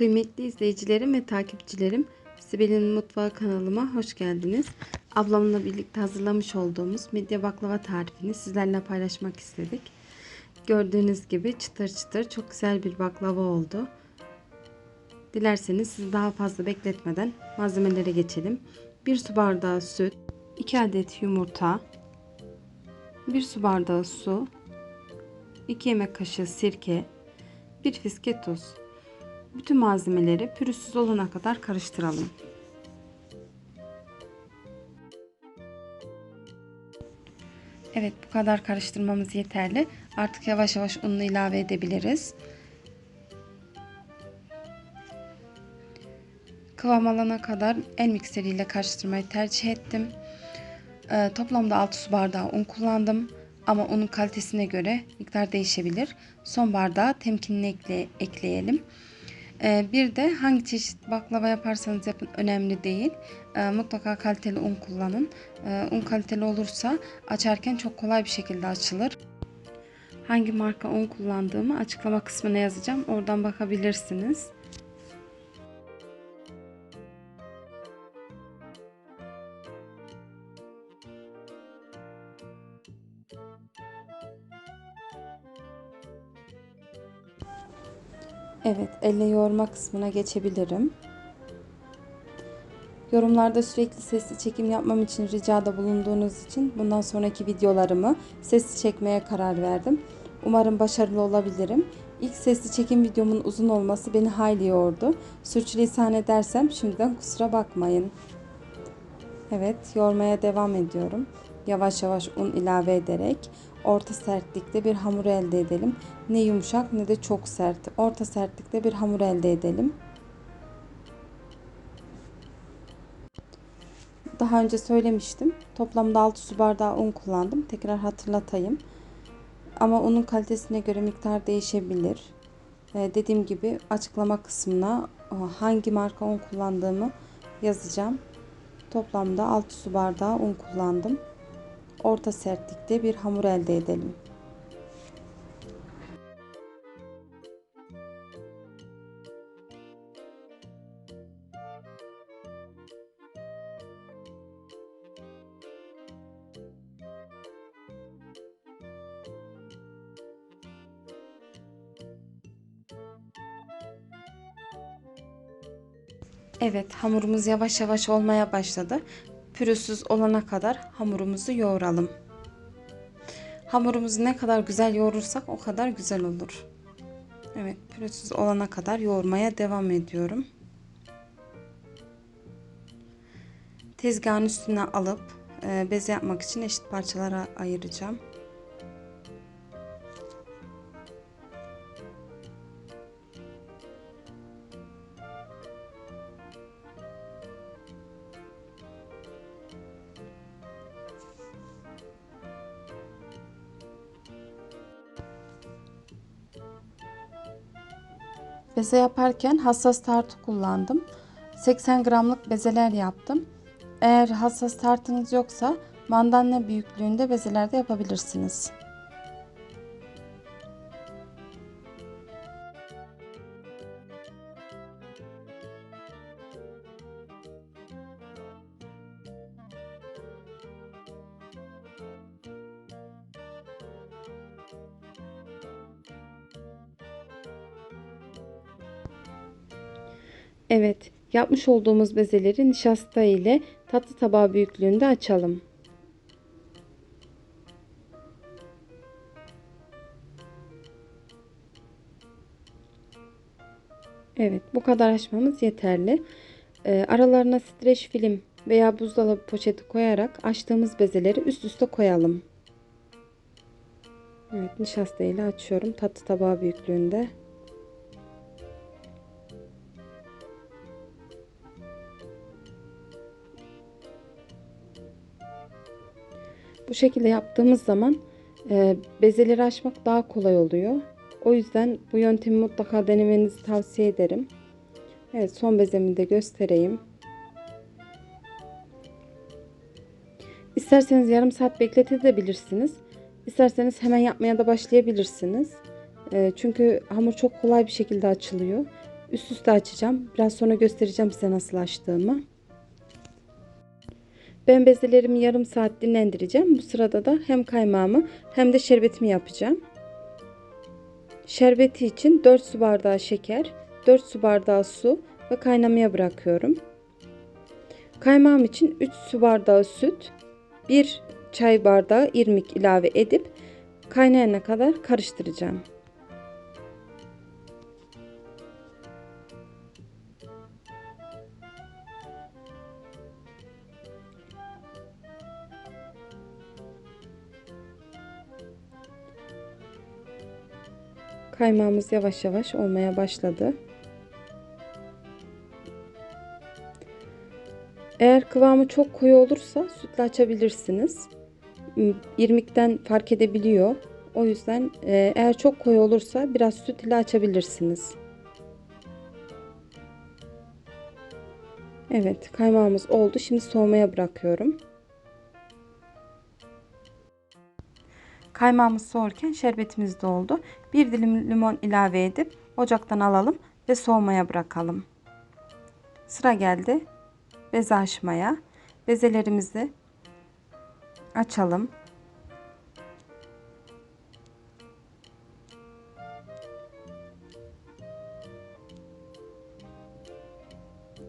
Kıymetli izleyicilerim ve takipçilerim, Sibel'in Mutfağı kanalıma hoş geldiniz. Ablamla birlikte hazırlamış olduğumuz midye baklava tarifini sizlerle paylaşmak istedik. Gördüğünüz gibi çıtır çıtır çok güzel bir baklava oldu. Dilerseniz sizi daha fazla bekletmeden malzemelere geçelim. 1 su bardağı süt, 2 adet yumurta, 1 su bardağı su, 2 yemek kaşığı sirke, 1 fiske tuz. Bütün malzemeleri pürüzsüz olana kadar karıştıralım. Evet bu kadar karıştırmamız yeterli. Artık yavaş yavaş ununu ilave edebiliriz. Kıvam alana kadar el mikseriyle karıştırmayı tercih ettim. Ee, toplamda 6 su bardağı un kullandım. Ama unun kalitesine göre miktar değişebilir. Son bardağı temkinli ekle, ekleyelim. Ee, bir de hangi çeşit baklava yaparsanız yapın önemli değil. Ee, mutlaka kaliteli un kullanın. Ee, un kaliteli olursa açarken çok kolay bir şekilde açılır. Hangi marka un kullandığımı açıklama kısmına yazacağım. Oradan bakabilirsiniz. Evet, elle yoğurma kısmına geçebilirim. Yorumlarda sürekli sesli çekim yapmam için ricada bulunduğunuz için bundan sonraki videolarımı sesli çekmeye karar verdim. Umarım başarılı olabilirim. İlk sesli çekim videomun uzun olması beni hayli yordu. Sürçülisan edersem şimdiden kusura bakmayın. Evet, yoğurmaya devam ediyorum. Yavaş yavaş un ilave ederek orta sertlikte bir hamur elde edelim. Ne yumuşak ne de çok sert. Orta sertlikte bir hamur elde edelim. Daha önce söylemiştim. Toplamda 6 su bardağı un kullandım. Tekrar hatırlatayım. Ama unun kalitesine göre miktar değişebilir. Ee, dediğim gibi açıklama kısmına hangi marka un kullandığımı yazacağım. Toplamda 6 su bardağı un kullandım. Orta sertlikte bir hamur elde edelim. Evet hamurumuz yavaş yavaş olmaya başladı. Pürüzsüz olana kadar hamurumuzu yoğuralım. Hamurumuzu ne kadar güzel yoğurursak o kadar güzel olur. Evet pürüzsüz olana kadar yoğurmaya devam ediyorum. Tezgahın üstüne alıp e, beze yapmak için eşit parçalara ayıracağım. Beze yaparken hassas tartı kullandım. 80 gramlık bezeler yaptım. Eğer hassas tartınız yoksa mandalina büyüklüğünde bezeler de yapabilirsiniz. Evet, yapmış olduğumuz bezeleri nişasta ile tatlı tabağı büyüklüğünde açalım. Evet, bu kadar açmamız yeterli. Ee, aralarına streç film veya buzdolabı poşeti koyarak açtığımız bezeleri üst üste koyalım. Evet, nişasta ile açıyorum tatlı tabağı büyüklüğünde. Şekilde yaptığımız zaman e, bezeleri açmak daha kolay oluyor. O yüzden bu yöntemi mutlaka denemenizi tavsiye ederim. Evet son bezemi de göstereyim. İsterseniz yarım saat bekletebilirsiniz. İsterseniz hemen yapmaya da başlayabilirsiniz. E, çünkü hamur çok kolay bir şekilde açılıyor. üst üste açacağım. Biraz sonra göstereceğim size nasıl açtığımı. Ben bezelerimi yarım saat dinlendireceğim. Bu sırada da hem kaymağımı hem de şerbetimi yapacağım. Şerbeti için 4 su bardağı şeker, 4 su bardağı su ve kaynamaya bırakıyorum. Kaymağım için 3 su bardağı süt, 1 çay bardağı irmik ilave edip kaynayana kadar karıştıracağım. Kaymağımız yavaş yavaş olmaya başladı. Eğer kıvamı çok koyu olursa sütle açabilirsiniz. İrmikten fark edebiliyor. O yüzden e, eğer çok koyu olursa biraz süt ile açabilirsiniz. Evet kaymağımız oldu. Şimdi soğumaya bırakıyorum. Kaymağımız soğurken şerbetimiz de oldu. Bir dilim limon ilave edip ocaktan alalım ve soğumaya bırakalım. Sıra geldi beze açmaya. Bezelerimizi açalım.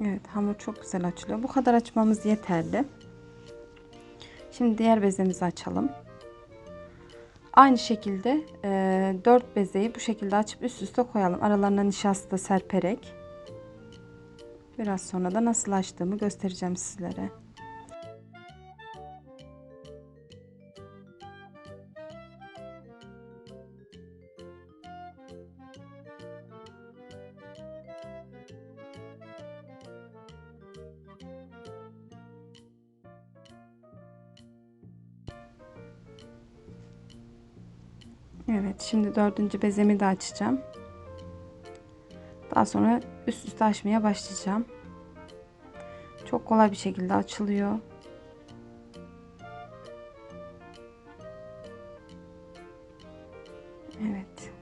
Evet hamur çok güzel açılıyor. Bu kadar açmamız yeterli. Şimdi diğer bezemizi açalım. Aynı şekilde e, 4 bezeyi bu şekilde açıp üst üste koyalım. Aralarına nişasta serperek. Biraz sonra da nasıl açtığımı göstereceğim sizlere. Evet şimdi dördüncü bezemi de açacağım. Daha sonra üst üste açmaya başlayacağım. Çok kolay bir şekilde açılıyor. Evet.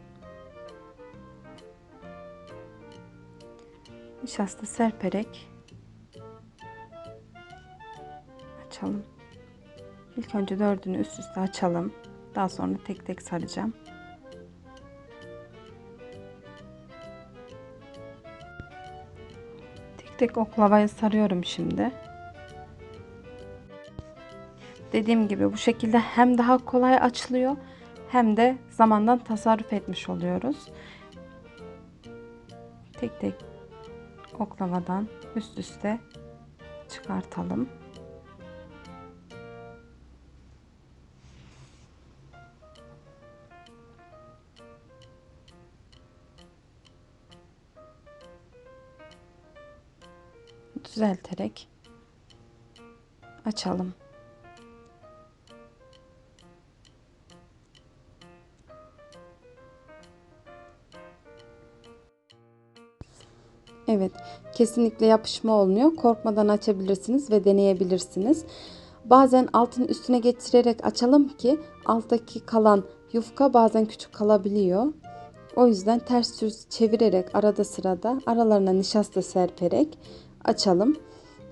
Nişasta serperek açalım. İlk önce dördünü üst üste açalım. Daha sonra tek tek saracağım. Tek tek oklavayı sarıyorum şimdi. Dediğim gibi bu şekilde hem daha kolay açılıyor hem de zamandan tasarruf etmiş oluyoruz. Tek tek oklavadan üst üste çıkartalım. Düzelterek açalım. Evet, kesinlikle yapışma olmuyor. Korkmadan açabilirsiniz ve deneyebilirsiniz. Bazen altın üstüne getirerek açalım ki alttaki kalan yufka bazen küçük kalabiliyor. O yüzden ters düz çevirerek arada sırada aralarına nişasta serperek açalım.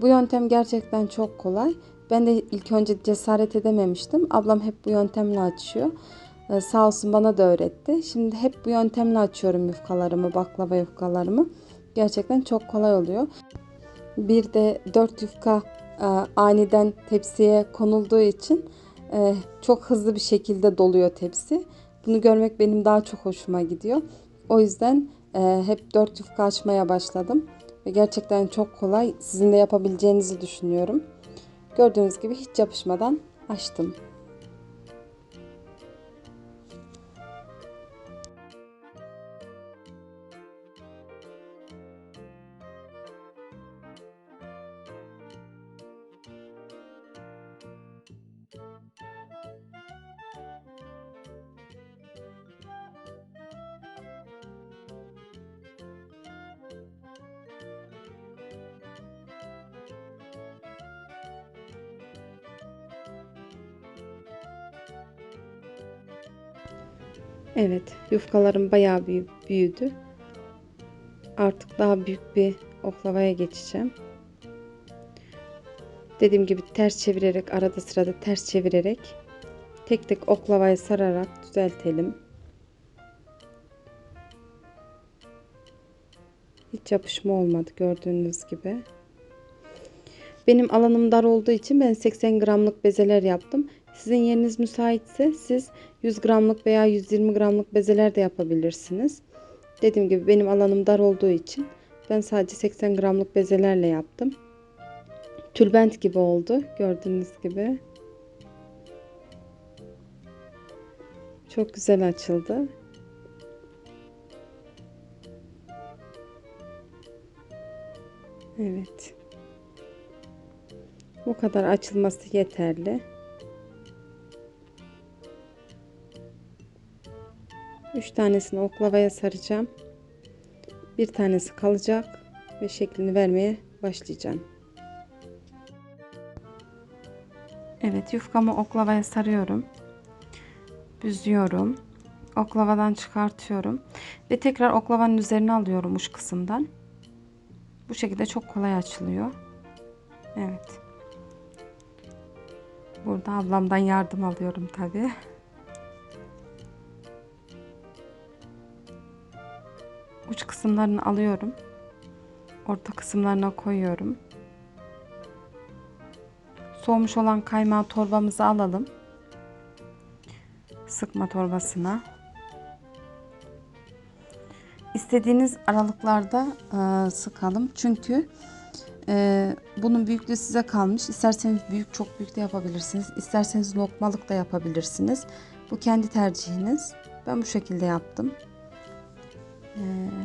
Bu yöntem gerçekten çok kolay. Ben de ilk önce cesaret edememiştim. Ablam hep bu yöntemle açıyor. Ee, sağ olsun bana da öğretti. Şimdi hep bu yöntemle açıyorum yufkalarımı, baklava yufkalarımı. Gerçekten çok kolay oluyor. Bir de dört yufka e, aniden tepsiye konulduğu için e, çok hızlı bir şekilde doluyor tepsi. Bunu görmek benim daha çok hoşuma gidiyor. O yüzden e, hep dört yufka açmaya başladım. Ve gerçekten çok kolay. Sizin de yapabileceğinizi düşünüyorum. Gördüğünüz gibi hiç yapışmadan açtım. Evet, yufkalarım bayağı büyüdü. Artık daha büyük bir oklavaya geçeceğim. Dediğim gibi ters çevirerek arada sırada ters çevirerek tek tek oklavayı sararak düzeltelim. Hiç yapışma olmadı gördüğünüz gibi. Benim alanım dar olduğu için ben 80 gramlık bezeler yaptım. Sizin yeriniz müsaitse siz 100 gramlık veya 120 gramlık bezeler de yapabilirsiniz. Dediğim gibi benim alanım dar olduğu için ben sadece 80 gramlık bezelerle yaptım. Tülbent gibi oldu gördüğünüz gibi. Çok güzel açıldı. Evet. Bu kadar açılması yeterli. Üç tanesini oklavaya saracağım. Bir tanesi kalacak ve şeklini vermeye başlayacağım. Evet yufkamı oklavaya sarıyorum. Büzüyorum. Oklavadan çıkartıyorum. Ve tekrar oklavanın üzerine alıyorum uç kısımdan. Bu şekilde çok kolay açılıyor. Evet. Burada ablamdan yardım alıyorum tabi. Uç kısımlarını alıyorum. Orta kısımlarına koyuyorum. Soğumuş olan kaymağı torbamıza alalım. Sıkma torbasına. İstediğiniz aralıklarda e, sıkalım. Çünkü e, bunun büyüklüğü size kalmış. İsterseniz büyük çok büyük de yapabilirsiniz. İsterseniz lokmalık da yapabilirsiniz. Bu kendi tercihiniz. Ben bu şekilde yaptım. E,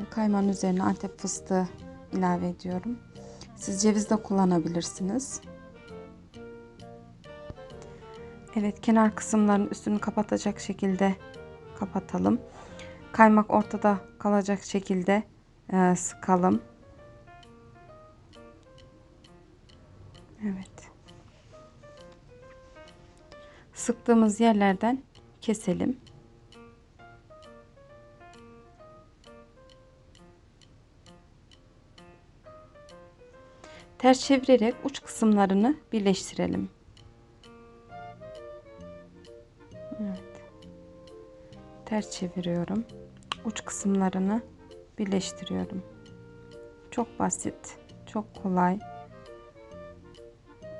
kaymağın üzerine antep fıstığı ilave ediyorum. Siz ceviz de kullanabilirsiniz. Evet kenar kısımların üstünü kapatacak şekilde kapatalım. Kaymak ortada kalacak şekilde e, sıkalım. Evet. Sıktığımız yerlerden keselim. Ters çevirerek uç kısımlarını birleştirelim. Evet. Ters çeviriyorum. Uç kısımlarını birleştiriyorum. Çok basit, çok kolay.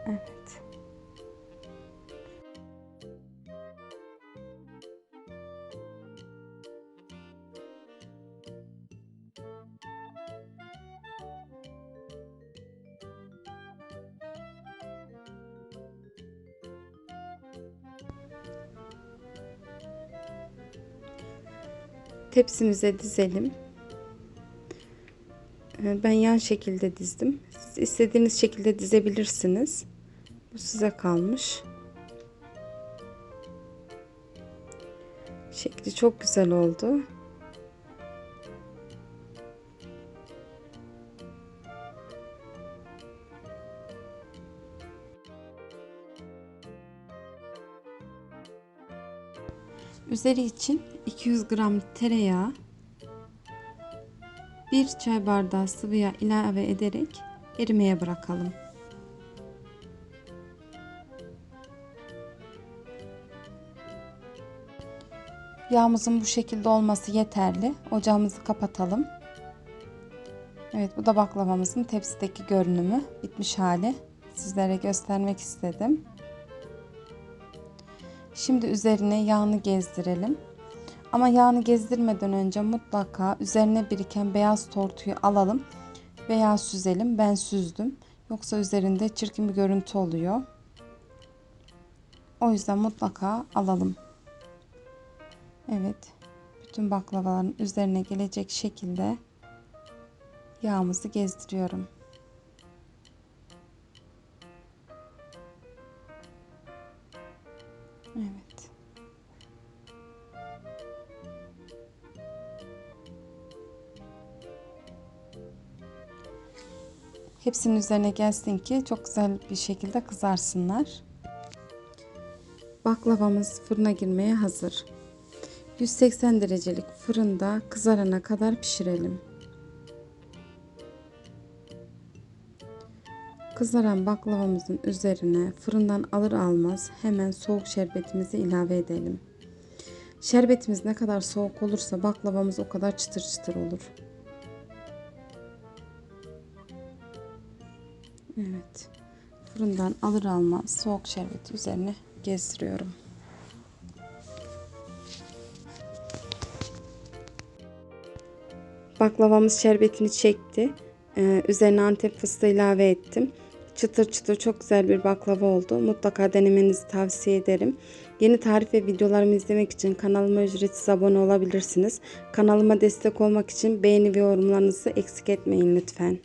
Evet. Tepsimize dizelim. Ee, Ben yan şekilde dizdim. Siz istediğiniz şekilde dizebilirsiniz. Bu size kalmış. Şekli çok güzel oldu. Üzeri için 200 gram tereyağı, 1 çay bardağı sıvı yağ ilave ederek erimeye bırakalım. Yağımızın bu şekilde olması yeterli. Ocağımızı kapatalım. Evet bu da baklavamızın tepsideki görünümü bitmiş hali. Sizlere göstermek istedim. Şimdi üzerine yağını gezdirelim. Ama yağını gezdirmeden önce mutlaka üzerine biriken beyaz tortuyu alalım veya süzelim. Ben süzdüm. Yoksa üzerinde çirkin bir görüntü oluyor. O yüzden mutlaka alalım. Evet. Bütün baklavaların üzerine gelecek şekilde yağımızı gezdiriyorum. Hepsinin üzerine gelsin ki çok güzel bir şekilde kızarsınlar. Baklavamız fırına girmeye hazır. 180 derecelik fırında kızarana kadar pişirelim. Kızaran baklavamızın üzerine fırından alır almaz hemen soğuk şerbetimizi ilave edelim. Şerbetimiz ne kadar soğuk olursa baklavamız o kadar çıtır çıtır olur. Evet. Fırından alır almaz soğuk şerbeti üzerine gezdiriyorum. Baklavamız şerbetini çekti. Ee, üzerine antep fıstığı ilave ettim. Çıtır çıtır çok güzel bir baklava oldu. Mutlaka denemenizi tavsiye ederim. Yeni tarif ve videolarımı izlemek için kanalıma ücretsiz abone olabilirsiniz. Kanalıma destek olmak için beğeni ve yorumlarınızı eksik etmeyin lütfen.